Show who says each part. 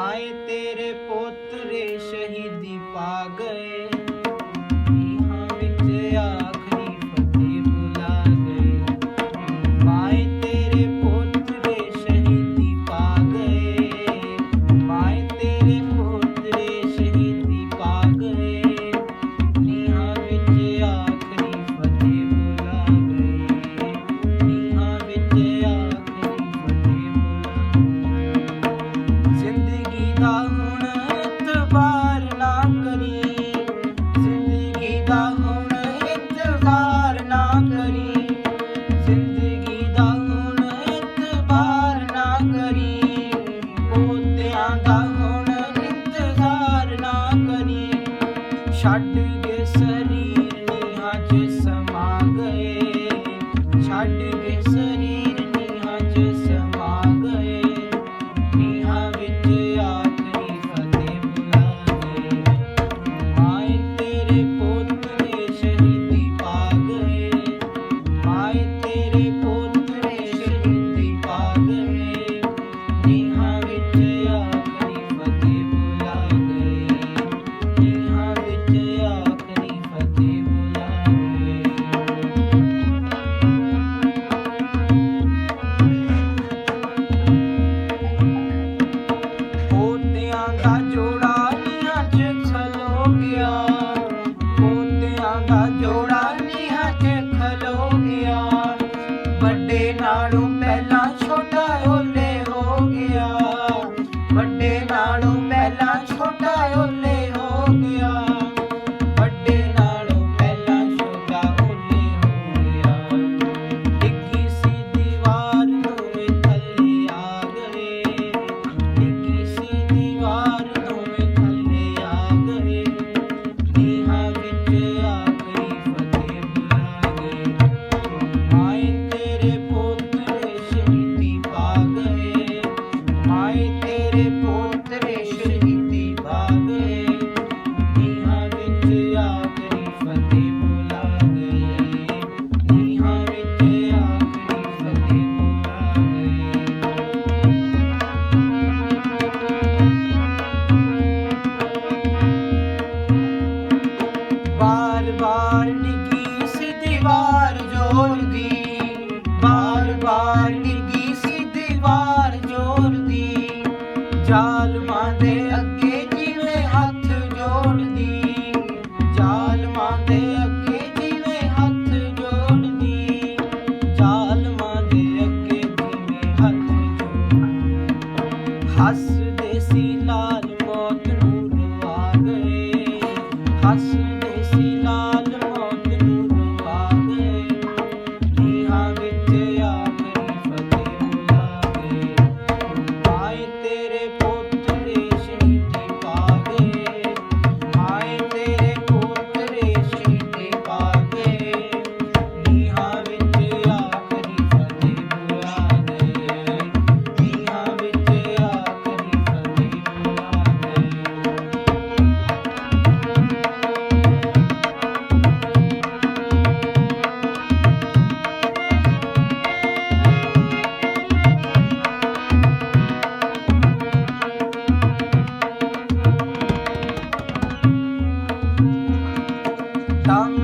Speaker 1: ਹਾਏ ਤੇਰੇ ਪੋਤਰੇ ਸ਼ਹੀਦੀ ਪਾ ਗਏ। ਛੱਡ ਕੇ ਸਰੀਰ ਨਿਹਾਂ ਚ ਸਮਾ ਗਏ। ਛੱਡ ਕੇ ਸਰੀਰ ਨਿਹਾਂ ਚ ਸਮਾ ਗਏ। ਨਿਹਾਂ ਵਿੱਚ ਆਖਰੀ ਫਤਿਹ ਮਿਲਾ ਗਏ ਮਾਏ ਤੇਰੇ ਪੁੱਤ ਨੇ ਸ਼ਹੀਦੀ ਪਾ ਗਏ। ਮਾਏ ਤੇਰੇ Thank you. ਹੱਸਦੇ ਸੀ ਨਾਲ Kang